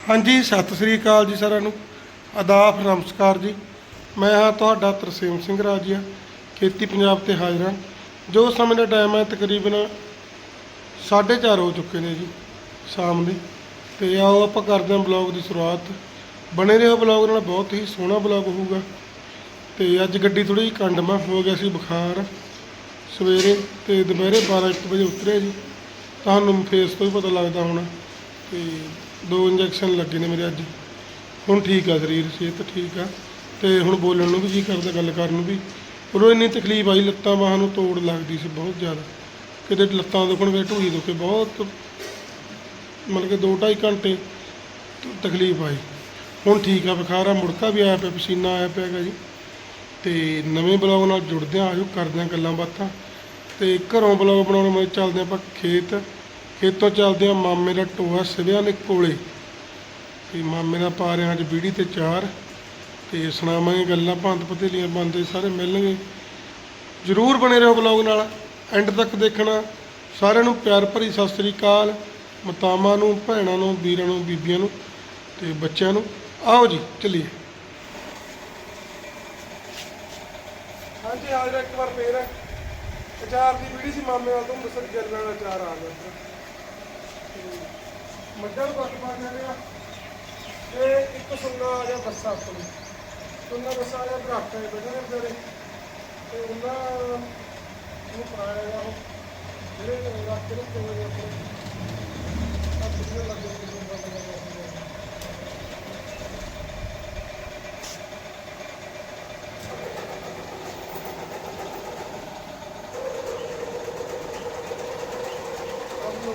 ਹਾਂਜੀ, ਸਤਿ ਸ੍ਰੀ ਅਕਾਲ ਜੀ ਸਾਰਿਆਂ ਨੂੰ। ਆਦਾਬ ਨਮਸਕਾਰ ਜੀ। ਮੈਂ ਹਾਂ ਤੁਹਾਡਾ ਤਰਸੇਮ ਸਿੰਘ ਰਾਜੀਆ, ਖੇਤੀ ਪੰਜਾਬ ਤੇ ਹਾਜ਼ਰ ਹਾਂ। ਜੋ ਸਮੇਂ ਦਾ ਟਾਈਮ ਹੈ, ਤਕਰੀਬਨ 4:30 ਹੋ ਚੁੱਕੇ ਨੇ ਜੀ, ਸ਼ਾਮ ਦੇ। ਤੇ ਆਓ ਆਪਾਂ ਕਰਦੇ ਹਾਂ ਬਲੌਗ ਦੀ ਸ਼ੁਰੂਆਤ। ਬਣੇ ਰਹੋ ਬਲੌਗ ਨਾਲ, ਬਹੁਤ ਹੀ ਸੋਹਣਾ ਬਲੌਗ ਹੋਊਗਾ। ਤੇ ਅੱਜ ਗੱਡੀ ਥੋੜੀ ਜਿਹੀ ਕੰਡਮਾ ਹੋ ਗਿਆ ਸੀ, ਬੁਖਾਰ। ਸਵੇਰੇ ਤੇ ਦੁਪਹਿਰੇ 12 ਇੱਕ ਵਜੇ ਉਤਰੇ ਜੀ। ਤੁਹਾਨੂੰ ਫੇਸ ਤੋਂ ਹੀ ਪਤਾ ਲੱਗਦਾ ਹੋਣਾ। ਤੇ ਦੋ ਇੰਜੈਕਸ਼ਨ ਲੱਗੇ ਨੇ ਮੇਰੇ ਅੱਜ। ਹੁਣ ਠੀਕ ਆ ਸਰੀਰ, ਸਿਹਤ ਠੀਕ ਆ। ਤੇ ਹੁਣ ਬੋਲਣ ਨੂੰ ਵੀ ਜੀ ਕਰਦਾ, ਗੱਲ ਕਰਨ ਨੂੰ ਵੀ। ਉਦੋਂ ਇੰਨੀ ਤਕਲੀਫ ਆਈ, ਲੱਤਾਂ ਬਾਹਾਂ ਨੂੰ ਤੋੜ ਲੱਗਦੀ ਸੀ ਬਹੁਤ ਜ਼ਿਆਦਾ। ਕਿਤੇ ਲੱਤਾਂ ਦੁਖਣ ਵੇ ਢੂਹੀ ਦੁਖੇ, ਬਹੁਤ। ਮਤਲਬ ਕਿ 2.5 ਘੰਟੇ ਤਕਲੀਫ ਆਈ। ਹੁਣ ਠੀਕ ਆ, ਬੁਖਾਰ ਆ, ਮੁੜਕਾ ਵੀ ਆਇਆ ਪਿਆ, ਪਸੀਨਾ ਆਇਆ ਪਿਆ ਹੈਗਾ ਜੀ। ਤੇ ਨਵੇਂ ਬਲੌਗ ਨਾਲ ਜੁੜਦੇ ਹਾਂ, ਆਜੋ, ਕਰਦੇ ਹਾਂ ਗੱਲਾਂ ਬਾਤਾਂ। ਤੇ ਘਰੋਂ ਬਲੌਗ ਬਣਾਉਣ ਮੈਂ ਚੱਲਦੇ ਹਾਂ ਆਪਾਂ ਖੇਤ। ਖੇਤੋਂ ਚੱਲਦੇ ਹਾਂ ਮਾਮੇ ਦਾ ਟੋਆ ਸਿਵਿਆਂ ਦੇ ਕੋਲੇ। ਤੇ ਮਾਮੇ ਦਾ ਪਾ ਰਿਹਾ ਅੱਜ ਬੀੜੀ ਤੇ ਚਾਰ। ਤੇ ਸੁਣਾਵਾਂਗੇ ਗੱਲਾਂ ਭੰਤ ਪਤੇਲੀਆਂ ਬੰਦੇ ਸਾਰੇ ਮਿਲਣਗੇ। ਜਰੂਰ ਬਣੇ ਰਹੋ ਬਲੌਗ ਨਾਲ। ਐਂਡ ਤੱਕ ਦੇਖਣਾ। ਸਾਰਿਆਂ ਨੂੰ ਪਿਆਰ ਭਰੀ ਸਤਿ ਸ੍ਰੀ ਅਕਾਲ। ਮਾਤਾਵਾਂ ਨੂੰ, ਭੈਣਾਂ ਨੂੰ, ਵੀਰਾਂ ਨੂੰ, ਬੀਬੀਆਂ ਨੂੰ ਤੇ ਬੱਚਿਆਂ ਨੂੰ। ਆਓ ਜੀ, ਚੱਲੀਏ। ਹਾਂਜੀ ਹਾਜ਼ਰ ਇੱਕ ਵਾਰ ਫੇਰ। ਅਚਾਰ ਦੀ ਵੀਡੀਓ ਸੀ ਮਾਮੇ ਨਾਲ, ਤੁਹਾਨੂੰ ਦੱਸਣ ਜੱਲਾਂ ਅਚਾਰ ਆ ਗਿਆ। ਮੱਝਾਂ ਨੂੰ ਬਾਕੀ ਪਾ ਕੇ ਆ। ਇਹ ਇੱਕ ਸੁੰਨਾ ਆ ਗਿਆ ਬੱਸਾ ਆਪਣੀ ਸੁੰਨਾ ਬੱਸਾ ਆ ਗਿਆ ਦਰਖਤ ਹੈ ਬੈਠੇ ਨੇ ਤੇ ਉਹਨਾਂ ਨੂੰ ਪਾਇਆ ਗਿਆ ਉਹ। ਜਿਹੜੇ ਰੱਖ ਕੇ ਰੱਖੇ ਹੋਏ ਆਪਣੇ ਆ ਪਿੱਛੇ ਲੱਗੇ ਨੇ ਸੁੰਨਾ ਬੱਸਾ ਅਬ ਹੋ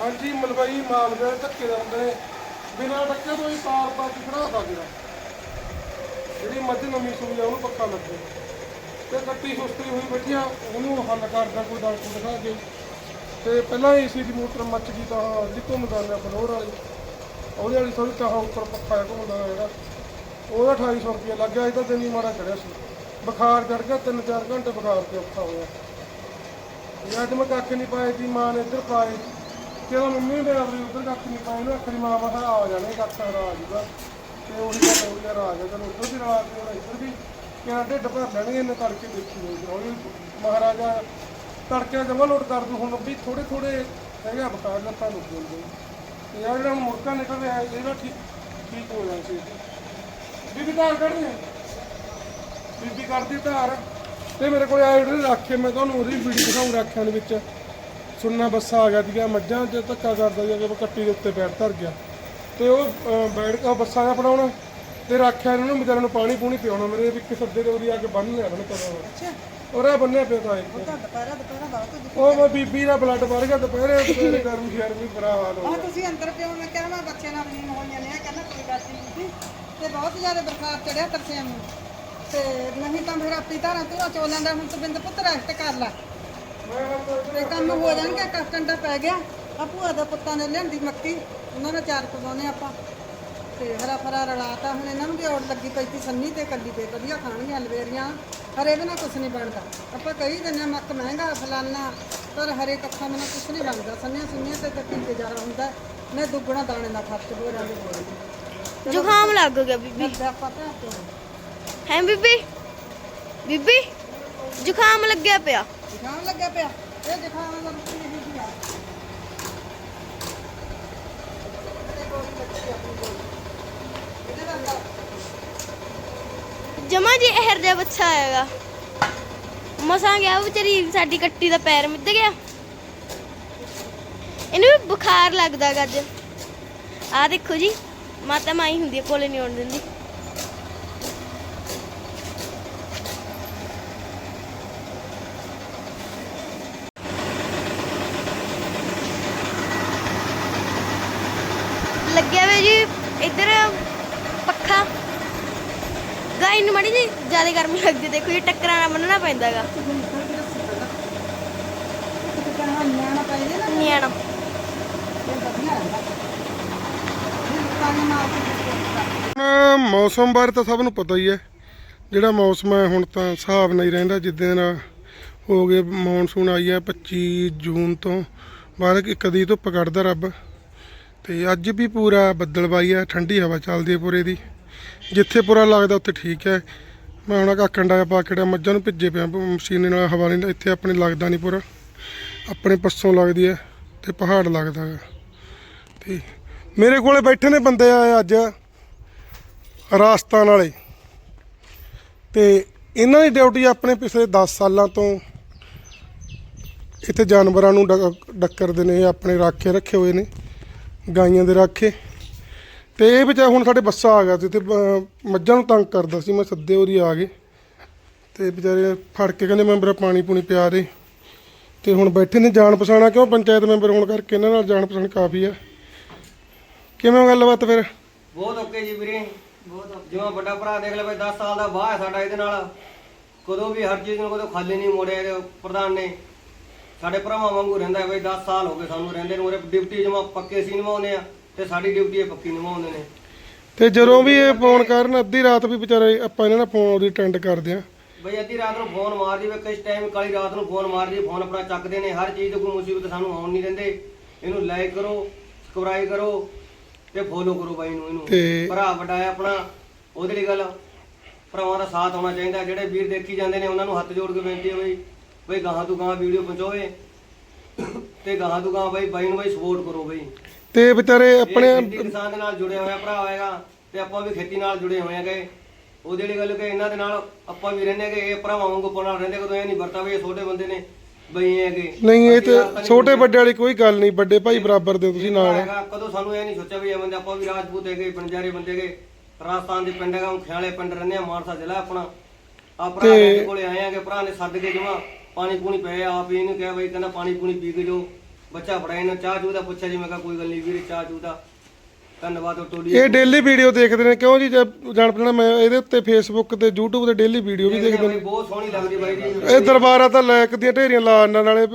ਹਾਂਜੀ, ਮਲਵਈ ਮਾਲਵੇ ਧੱਕੇ ਦਾ ਹੁੰਦੇ ਨੇ। ਬਿਨਾਂ ਧੱਕੇ ਤੋਂ ਹੀ ਪਾਰ ਪਾ ਕੇ ਖੜਾ ਸਕਦਾ ਜਿਹੜੀ ਮੱਝ ਨਵੀਂ ਸੂਈ ਆ, ਉਹਨੂੰ ਪੱਕਾ ਲੱਗੇ। ਤੇ ਕੱਟੀ ਸੁਸਤੀ ਹੋਈ ਬੈਠੀ ਉਹਨੂੰ ਹੱਲ ਕਰਦਾ ਕੋਈ ਡਾਕਟਰ ਦਿਖਾ ਕੇ। ਤੇ ਪਹਿਲਾਂ ਏਸੀ ਦੀ ਮੋਟਰ ਮੱਚ ਗਈ ਤਾਂ ਜਿਹੜੀ ਘੁੰਮਦਾ ਨੇ ਵਾਲੀ। ਉਹਦੇ ਵਾਲੀ ਥੋੜੀ ਤਾਂ ਉੱਪਰ ਪੱਖਾ ਜਿਹਾ ਘੁੰਮਦਾ ਜਿਹੜਾ ਉਹਦਾ 2800 ਰੁਪਏ ਲੱਗਿਆ ਇਹ ਤਾਂ ਦਿਨ ਹੀ ਮਾੜਾ ਚੜਿਆ ਸੀ। ਬੁਖਾਰ ਚੜ ਗਿਆ 3-4 ਘੰਟੇ ਬੁਖਾਰ ਤੇ ਔਖਾ ਹੋਇਆ। ਇਹ ਮੈਂ ਕੱਖ ਨਹੀਂ ਪਾਏ ਦੀ ਮਾਂ ਨੇ ਇੱਧਰ ਪਾਏ ਜਦੋਂ ਮੰਮੀ ਨੇ ਆਪਣੀ ਉੱਧਰ ਕੱਖ ਨਹੀਂ ਪਾਏ ਨਾ ਆਖਰੀ ਮਾਂ ਮਾ ਆ ਜਾਣੇ ਕੱਖ ਸਾਰਾ ਆ ਜਾਊਗਾ। ਤੇ ਉਹੀ ਗੱਲ ਹੋ ਯਾਰ ਆ ਗਿਆ ਚਲੋ ਉੱਧਰ ਵੀ ਰਲਾ ਕੇ ਹੁਣ ਇੱਧਰ ਵੀ ਕਿਹਾ ਢਿੱਡ ਭਰ ਲੈਣਗੇ ਇਹਨੇ ਤੜਕੇ ਦੇਖੀ ਹੋਈ ਹੌਲੀ ਮਹਾਰਾਜਾ ਤੜਕੇ ਜਮਾ ਲੋਡ ਕਰ ਦੂ, ਹੁਣ ਵੀ ਥੋੜੇ ਥੋੜੇ ਹੈਗਾ ਬੁਖਾਰ ਲੱਤਾਂ ਨੂੰ ਜਾਂਦੇ ਤੇ ਯਾਰ ਜਿਹੜਾ ਹੁਣ ਮੁੜਕਾ ਨਿਕਲ ਰਿਹਾ ਇਹਦਾ ਠੀਕ ਠੀਕ ਹੋ ਜਾਣਾ ਸੀ। ਬੀਬੀ ਧਾਰ ਕੱਢਣੀ ਬੀਬੀ ਕਰਦੀ ਧਾਰ ਤੇ ਮੇਰੇ ਕੋਲ ਆਏ ਜਿਹੜੇ ਰੱਖੇ ਮੈਂ ਤੁਹਾਨੂੰ ਉਹਦੀ ਵੀਡੀਓ ਦਿਖਾਉਂ ਰੱਖਿਆਂ ਦੇ ਵਿੱਚ। ਸੁਣਨਾ ਬੱਸਾ ਆ ਗਿਆ ਸੀਗਾ ਮੱਝਾਂ 'ਚ ਧੱਕਾ ਕਰਦਾ ਜਾਂ ਕਿ ਕੱਟੀ ਦੇ ਉੱਤੇ ਪੈਰ ਧਰ ਗਿਆ। ਤੇ ਉਹ ਬੈਠ ਕੇ ਬੱਸਾ ਜਿਹਾ ਬਣਾਉਣਾ ਤੇ ਰੱਖਿਆ ਇਹਨਾਂ ਨੂੰ ਵਿਚਾਰਿਆਂ ਨੂੰ ਪਾਣੀ ਪੂਣੀ ਪਿਆਉਣਾ ਮੇਰੇ ਇੱਕ ਸੱਦੇ ਦੇ ਉਰੀ ਆ ਕੇ ਬੰਨ ਲਿਆ ਮੈਨੂੰ ਕਦੋਂ ਅੱਛਾ। ਉਹਰਾ ਬੰਨਿਆ ਪਿਆ ਤਾਂ ਇੱਕ। ਦੁਪਹਿਰਾ ਦੁਪਹਿਰਾ ਬਹੁਤ ਉਹ ਮੈਂ ਬੀਬੀ ਦਾ ਬਲੱਡ ਵੜ ਗਿਆ ਦੁਪਹਿਰੇ ਦੁਪਹਿਰੇ ਗਰਮ ਸ਼ਹਿਰ ਵੀ ਬੁਰਾ ਹਾਲ ਹੋ ਆ ਤੁਸੀਂ ਅੰਦਰ ਪਿਓ ਮੈਂ ਕਿਹਾ ਮੈਂ ਬੱਚੇ ਨਾਲ ਨਹੀਂ ਹੋਈਆਂ ਨੇ ਕਹਿੰਦਾ ਕੋਈ ਗੱਲ ਨਹੀਂ ਤੇ ਬਹੁਤ ਜ਼ਿਆਦਾ ਬਰਖਾਰ ਚੜਿਆ ਤਰਸਿਆਂ ਨੂੰ। ਤੇ ਨਹੀਂ ਤਾਂ ਫਿਰ ਆਪੀ ਧਾਰਾਂ ਤੂੰ ਚੋਲਾਂ ਦਾ ਹੁਣ ਤੂੰ ਬਿੰਦ ਪੁੱਤ ਰੈਸਟ ਕਰ ਲੈ। ਤੇ ਕੰਮ ਹੋ ਜਾਣਗੇ ਕੱਖ ਕੰਡਾ ਪੈ ਗਿਆ। ਆ ਭੂਆ ਦਾ ਪੁੱਤਾਂ ਨੇ ਲਿਆਂਦੀ ਮੱਕੀ ਉਹਨਾਂ ਨਾਲ ਚਾਰ ਪਵਾਉਨੇ ਆਪਾਂ। ਤੇ ਹਰਾ ਫਰਾ ਰਲਾਤਾ ਹੁਣ ਇਹਨਾਂ ਨੂੰ ਵੀ ਔੜ ਲੱਗੀ ਪਈ ਸੀ ਸੰਨੀ ਤੇ ਕੱਲੀ ਤੇ ਵਧੀਆ ਖਾਣੀਆਂ ਲਵੇਰੀਆਂ ਹਰੇ ਬਿਨਾ ਕੁਛ ਨਹੀਂ ਬਣਦਾ। ਆਪਾਂ ਕਹੀ ਦਿੰਦੇ ਹਾਂ ਮੱਕ ਮਹਿੰਗਾ ਫਲਾਨਾ ਪਰ ਹਰੇ ਕੱਖਾਂ ਬਿਨਾ ਕੁਛ ਨਹੀਂ ਬਣਦਾ। ਸੰਨੀਆਂ ਸੁੰਨੀਆਂ ਤੇ ਤਾਂ ਟੀਕੇ ਜ਼ਿਆਦਾ ਹੁੰਦਾ। ਨੇ ਦੁੱਗਣਾ ਦਾਣੇ ਦਾ ਖਰਚ ਹੋ ਜਾਂਦੇ। ਬੋਲ ਜ਼ੁਕਾਮ ਲੱਗ ਗਿਆ ਬੀਬੀ। ਦਾ ਹੈ ਬੀਬੀ? ਬੀਬੀ ਜ਼ੁਕਾਮ ਲੱਗਿਆ ਪਿਆ। ਜ਼ੁਕਾਮ ਲੱਗਿਆ ਪਿਆ। ਇਹ ਜ਼ੁਕਾਮ ਦਾ ਰੁਕੀ ਨਹੀਂ ਸੀ ਆ। ਜਮਾ ਜੀ ਇਹਰ ਜਿਹਾ ਬੱਚਾ ਆਏਗਾ। ਮਸਾਂ ਗਿਆ ਵਿਚਾਰੀ ਸਾਡੀ ਕੱਟੀ ਦਾ ਪੈਰ ਮਿੱਧ ਗਿਆ। ਇਹਨੂੰ ਵੀ ਬੁਖਾਰ ਲੱਗਦਾ ਗੱਜ ਅੱਜ। ਆ ਦੇਖੋ ਜੀ, ਮਾਤਾ ਮਾਈ ਹੁੰਦੀ ਹੈ ਕੋਲੇ ਨਹੀਂ ਆਉਣ ਦਿੰਦੀ। ਲੱਗਿਆ ਵੇ ਜੀ, ਇੱਧਰ ਪੱਖਾ। ਗਾਈ ਨੂੰ ਮੜੀ ਜੀ ਜ਼ਿਆਦਾ ਗਰਮੀ ਲੱਗਦੀ ਦੇਖੋ ਜੀ, ਟੱਕਰਾਂ ਨਾਲ ਬੰਨਣਾ ਪੈਂਦਾਗਾ। ਨਿਆਣਾ। ਹੁਣ ਮੌਸਮ ਬਾਰੇ ਤਾਂ ਸਭ ਨੂੰ ਪਤਾ ਹੀ ਹੈ। ਜਿਹੜਾ ਮੌਸਮ ਹੈ, ਹੁਣ ਤਾਂ ਹਿਸਾਬ ਨਹੀਂ ਰਹਿੰਦਾ, ਜਿੱਦਾਂ ਨਾਲ ਹੋ ਗਏ ਮੌਨਸੂਨ ਆਈ ਹੈ 25 ਜੂਨ ਤੋਂ, ਬਾਅਦ ਇੱਕ ਦੀ ਧੁੱਪ ਕੱਢਦਾ ਰੱਬ। ਤੇ ਅੱਜ ਵੀ ਪੂਰਾ ਬੱਦਲਬਾਈ ਹੈ ਠੰਡੀ ਹਵਾ ਚੱਲਦੀ ਹੈ ਪੂਰੇ ਦੀ। ਜਿੱਥੇ ਪੂਰਾ ਲੱਗਦਾ ਉੱਥੇ ਠੀਕ ਹੈ। ਮੈਂ ਹੁਣ ਕਾਕਣ ਡਾਇਆ ਪਾ ਕੇ ਜਿਹੜਾ ਮੱਝਾਂ ਨੂੰ ਭਿੱਜੇ ਪਿਆ ਮਸ਼ੀਨ ਨਾਲ ਹਵਾ ਨਹੀਂ, ਇੱਥੇ ਆਪਣੇ ਲੱਗਦਾ ਨਹੀਂ ਪੂਰਾ। ਆਪਣੇ ਪੱਸੋਂ ਲੱਗਦੀ ਹੈ ਤੇ ਪਹਾੜ ਲੱਗਦਾ ਹੈ ਤੇ ਮੇਰੇ ਕੋਲੇ ਬੈਠੇ ਨੇ ਬੰਦੇ ਆਏ ਅੱਜ, ਰਾਜਸਥਾਨ ਵਾਲੇ। ਤੇ ਇਹਨਾਂ ਦੀ ਡਿਊਟੀ ਆਪਣੇ ਪਿਛਲੇ 10 ਸਾਲਾਂ ਤੋਂ ਇੱਥੇ ਜਾਨਵਰਾਂ ਨੂੰ ਡੱਕਰ ਦੇ ਨੇ, ਆਪਣੇ ਰਾਖੇ ਰੱਖੇ ਹੋਏ ਨੇ। ਗਾਈਆਂ ਦੇ ਰਾਖੇ। ਤੇ ਇਹ ਵਿਚਾਰ ਹੁਣ ਸਾਡੇ ਬੱਸਾ ਆ ਗਿਆ ਸੀ ਤੇ ਮੱਝਾਂ ਨੂੰ ਤੰਗ ਕਰਦਾ ਸੀ, ਮੈਂ ਸੱਦੇ ਉਹਦੀ ਆ ਗਏ। ਤੇ ਵਿਚਾਰੇ ਫੜ ਕੇ ਕਹਿੰਦੇ ਮੈਂਬਰ ਪਾਣੀ ਪੂਣੀ ਪਿਆ ਦੇ। ਤੇ ਹੁਣ ਬੈਠੇ ਨੇ ਜਾਣ ਪਛਾਣਾ ਕਿਉਂ? ਪੰਚਾਇਤ ਮੈਂਬਰ ਹੋਣ ਕਰਕੇ ਇਹਨਾਂ ਨਾਲ ਜਾਣ ਪਛਾਣ ਕਾਫੀ ਆ। ਕਿਵੇਂ ਗੱਲਬਾਤ ਫਿਰ? ਬਹੁਤ ਓਕੇ ਜੀ ਵੀਰੇ। ਬਹੁਤ ਜਿਵੇਂ ਵੱਡਾ ਭਰਾ ਦੇਖ ਲੈ ਬਈ 10 ਸਾਲ ਦਾ ਬਾਹ ਹੈ ਸਾਡਾ ਇਹਦੇ ਨਾਲ। ਕਦੋਂ ਵੀ ਹਰ ਚੀਜ਼ ਨੂੰ ਕਦੋਂ ਖਾਲੀ ਨਹੀਂ ਮੋੜਿਆ ਪ੍ਰਧਾਨ ਨੇ। ਸਾਡੇ ਭਰਾਵਾਂ ਵਾਂਗੂ ਰਹਿੰਦਾ ਹੈ ਬਈ 10 ਸਾਲ ਹੋ ਗਏ ਸਾਨੂੰ ਰਹਿੰਦੇ ਨੂੰ ਉਹਦੇ ਡਿਊਟੀ ਜਮਾ ਪੱਕੇ ਸੀ ਨਿਭਾਉਂਦੇ ਆ ਤੇ ਸਾਡੀ ਡਿਊਟੀ ਇਹ ਪੱਕੀ ਨਿਭਾਉਂਦੇ ਨੇ। ਤੇ ਜਦੋਂ ਵੀ ਇਹ ਫੋਨ ਕਰਨ ਅੱਧੀ ਰਾਤ ਵੀ ਵਿਚਾਰੇ ਆਪਾਂ ਇਹਨਾਂ ਨਾਲ ਫੋਨ ਉਹਦੀ ਅਟੈਂਡ ਕਰਦੇ ਆ। ਬਈ ਅੱਧੀ ਰਾਤ ਨੂੰ ਫੋਨ ਮਾਰ ਦੀਵੇ ਕਿਸ ਟਾਈਮ ਕਾਲੀ ਰਾਤ ਨੂੰ ਫੋਨ ਮਾਰ ਦੀ ਫੋਨ ਆਪਣਾ ਚੱਕਦੇ ਨੇ ਹਰ ਚੀਜ਼ ਦੀ ਕੋਈ ਮੁਸੀਬਤ ਸਾਨੂੰ ਆਉਣ ਨਹੀਂ ਦਿੰਦੇ। ਇਹਨੂੰ ਲਾਈਕ ਕਰੋ ਸਬਸਕ੍ਰਾਈਬ ਕਰੋ ਤੇ ਫੋਲੋ ਕਰੋ ਬਾਈ ਨੂੰ ਇਹਨੂੰ। ਤੇ- ਭਰਾ ਵੱਡਾ ਹੈ ਆਪਣਾ ਉਹਦੇ ਲਈ ਗੱਲ ਭਰਾਵਾਂ ਦਾ ਸਾਥ ਹੋਣਾ ਚਾਹੀਦਾ ਜਿਹੜੇ ਵੀਰ ਦੇਖੀ ਜਾਂਦੇ ਨੇ ਉਹਨਾਂ ਨੂੰ ਹੱਥ ਜੋੜ ਕੇ ਬੇਨਤੀ ਹੈ ਬਈ। ਬਈ ਗਾਹਾਂ ਤੋਂ ਗਾਹਾਂ ਵੀਡੀਓ ਪਹੁੰਚਾਵੇ ਤੇ ਗਾਹਾਂ ਤੋਂ ਗਾਹਾਂ ਬਈ ਬਾਈ ਨੂੰ ਬਈ ਸਪੋਰਟ ਕਰੋ ਬਈ। ਤੇ ਵਿਚਾਰੇ ਆਪਣੇ ਆਪਣੇ ਕਿਸਾਨ ਦੇ ਨਾਲ ਜੁੜਿਆ ਹੋਇਆ ਭਰਾ ਹੋਏਗਾ ਤੇ ਆਪਾਂ ਵੀ ਖੇਤੀ ਨਾਲ ਜੁੜੇ ਹੋਏ ਹੈਗੇ। ਉਹਦੇ ਲਈ ਗੱਲ ਕਿ ਇਹਨਾਂ ਦੇ ਨਾਲ ਆਪਾਂ ਵੀ ਰਹਿੰਦੇ ਹੈਗੇ ਇਹ ਭਰਾਵਾਂ ਵਾਂਗੂ ਆਪਾਂ ਨਾਲ ਰਹਿੰਦੇ ਕਦੋਂ ਇਹ ਨਹੀਂ ਵਰਤਾ ਵੀ ਇਹ ਛੋਟੇ ਬੰਦੇ ਨੇ ਬਈ ਹੈਗੇ। ਨਹੀਂ ਇਹ ਤੇ ਛੋਟੇ। ਵੱਡੇ ਵਾਲੀ ਕੋਈ ਗੱਲ ਨਹੀਂ ਵੱਡੇ ਭਾਈ ਬਰਾਬਰ ਦੇ ਤੁਸੀਂ ਨਾਲ। ਹੈਗਾ, ਕਦੋਂ ਸਾਨੂੰ ਇਹ ਨਹੀਂ ਸੋਚਿਆ ਵੀ ਇਹ ਬੰਦੇ ਆਪਾਂ ਵੀ ਰਾਜਪੂਤ ਹੈਗੇ ਬੰਜਾਰੇ ਬੰਦੇ ਹੈਗੇ। ਰਾਜਸਥਾਨ ਦੇ ਪਿੰਡ ਹੈਗਾ ਖਿਆਲੇ ਪਿੰਡ ਰਹਿੰਦੇ ਆ ਮਾਨਸਾ ਜ਼ਿਲ੍ਹਾ ਆਪਣਾ। ਆ ਭਰਾ ਤੇ- ਦੇ ਕੋਲੇ ਆਏ ਆਗੇ ਭਰਾ ਨੇ ਸੱਦ ਕੇ ਜਮਾ। ਪਾਣੀ ਪੂਣੀ ਪਏ ਆਪ ਹੀ ਇਹਨੂੰ ਕਿਹਾ ਬਈ ਕਹਿੰਦਾ ਪਾਣੀ ਪੂਣੀ ਪੀ ਕੇ ਜੋ ਬੱਚਾ ਫੜਾਇਆ ਇਹਨੂੰ ਚਾਹ ਚੂਹ ਦਾ ਪੁੱਛਿਆ ਜੀ ਮੈਂ ਕਿਹਾ ਕੋਈ ਗੱਲ ਨਹੀਂ ਵੀਰੇ ਚਾਹ ਚੂਹ ਦਾ। ਧੰਨਵਾਦ ਉਹ ਟੋਲੀ ਇਹ ਡੇਲੀ ਵੀਡੀਓ ਦੇਖਦੇ ਨੇ ਕਿਉਂ ਜੀ ਜਾਣ ਪਛਾਣਾ ਮੈਂ ਇਹਦੇ ਉੱਤੇ ਫੇਸਬੁੱਕ ਤੇ YouTube ਤੇ ਡੇਲੀ ਵੀਡੀਓ ਵੀ ਦੇਖਦੇ ਨੇ। ਬਹੁਤ ਸੋਹਣੀ ਲੱਗਦੀ ਬਾਈ ਜੀ। ਇਹ ਦਰਬਾਰਾ ਤਾਂ ਲਾਇਕ ਦੀਆਂ ਢੇਰੀਆਂ ਲਾ ਇਹਨਾਂ ਨਾਲੇ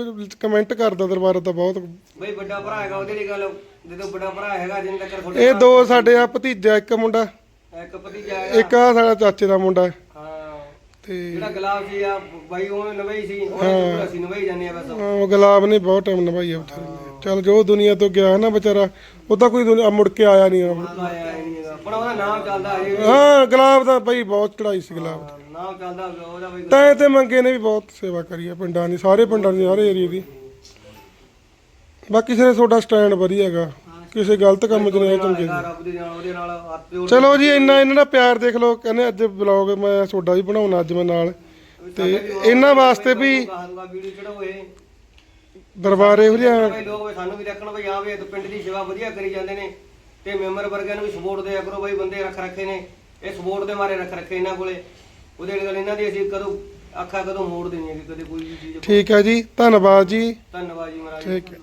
ਕਮੈਂਟ ਕਰਦਾ ਦਰਬਾਰਾ ਤਾਂ ਬਹੁਤ। ਬਈ ਵੱਡਾ ਭਰਾ ਹੈਗਾ ਉਹਦੇ ਲਈ ਗੱਲ ਜਦੋਂ ਵੱਡਾ ਭਰਾ ਹੈਗਾ ਜਿੰਨ ਤੱਕ ਇਹ ਦੋ ਸਾਡੇ ਆ ਭਤੀਜਾ ਇੱਕ ਮੁੰਡਾ। ਇੱਕ ਭਤੀਜਾ ਇੱਕ ਆ ਸਾਡਾ ਚਾਚੇ ਦਾ ਮੁੰਡਾ। ਤੇ ਜਿਹੜਾ ਗੁਲਾਬ ਸੀ ਆ ਬਾਈ ਜਾਂਦੇ ਆ ਬਸ। ਗੁਲਾਬ ਨੇ ਬਹੁਤ ਟਾਈਮ ਨਿਭਾਈ ਆ ਵਿਚਾਰੇ ਨੇ ਚੱਲ ਜੋ ਦੁਨੀਆ ਤੋਂ ਗਿਆ ਨਾ ਵਿਚਾਰਾ ਉਹ ਤਾਂ ਕੋਈ ਦੁਨੀਆ ਮੁੜ ਕੇ ਆਇਆ ਨਹੀਂ ਆਇਆ ਹੀ ਨਹੀਂ ਹੈਗਾ। ਪਰ ਉਹਦਾ ਨਾਮ ਚੱਲਦਾ ਇਹ ਹਾਂ ਗੁਲਾਬ ਦਾ ਬਈ ਬਹੁਤ ਚੜਾਈ ਸੀ ਗੁਲਾਬ ਦੀ। ਨਾਮ ਚੱਲਦਾ ਉਹਦਾ ਬਈ ਤੈਂ ਤੇ ਮੰਗੇ ਨੇ ਵੀ ਬਹੁਤ ਸੇਵਾ ਕਰੀ ਆ ਪਿੰਡਾਂ ਦੀ ਸਾਰੇ ਪਿੰਡਾਂ ਦੀ ਸਾਰੇ ਏਰੀਏ ਦੀ। ਬਾਕੀ ਸਿਰੇ ਤੁਹਾਡਾ ਸਟੈਂਡ ਵਧੀਆ ਹੈਗਾ। ਕਿਸੇ ਗਲਤ ਕੰਮ 'ਚ ਨਹੀਂ ਚੰਗੇ ਰੱਬ ਦੇ ਨਾਲ ਉਹਦੇ ਨਾਲ ਹੱਥ ਜੋੜ ਚਲੋ ਜੀ ਇੰਨਾ ਇਹਨਾਂ ਦਾ ਪਿਆਰ ਦੇਖ ਲਓ ਕਹਿੰਦੇ ਅੱਜ ਵਲੌਗ ਮੈਂ ਤੁਹਾਡਾ ਵੀ ਬਣਾਉਣਾ ਅੱਜ ਮੈਂ ਨਾਲ। ਤੇ ਇਹਨਾਂ ਵਾਸਤੇ ਵੀ ਕਹਾਂਗਾ ਵੀਡੀਓ ਚੜਾਓਏ ਦਰਬਾਰੇ ਹੋ ਜਿਹਾ ਬਈ ਲੋਕ ਵੀ ਸਾਨੂੰ ਵੀ ਰੱਖਣ ਬਈ ਆ ਵੀ ਇਹ ਤਾਂ ਪਿੰਡ ਦੀ ਸੇਵਾ ਵਧੀਆ ਕਰੀ ਜਾਂਦੇ ਨੇ। ਤੇ ਮੈਂਬਰ ਵਰਗਿਆਂ ਨੂੰ ਵੀ ਸਪੋਰਟ ਦਿਆ ਕਰੋ ਬਈ ਬੰਦੇ ਰੱਖ ਰੱਖੇ ਨੇ। ਇਹ ਸਪੋਰਟ ਦੇ ਮਾਰੇ ਰੱਖ ਰੱਖੇ ਇਹਨਾਂ ਕੋਲੇ। ਉਹਦੇ ਨਾਲ ਇਹਨਾਂ ਦੀ ਅਸੀਂ ਕਦੋਂ ਅੱਖਾਂ ਕਦੋਂ ਮੋੜ ਦੇਣੀ ਹੈ ਕਦੇ ਕੋਈ ਵੀ ਚੀਜ਼ ਠੀਕ ਹੈ ਜੀ ਧੰਨਵਾਦ ਜੀ। ਧੰਨਵਾਦ ਜੀ ਮਹਾਰਾਜ। ਠੀਕ ਹੈ।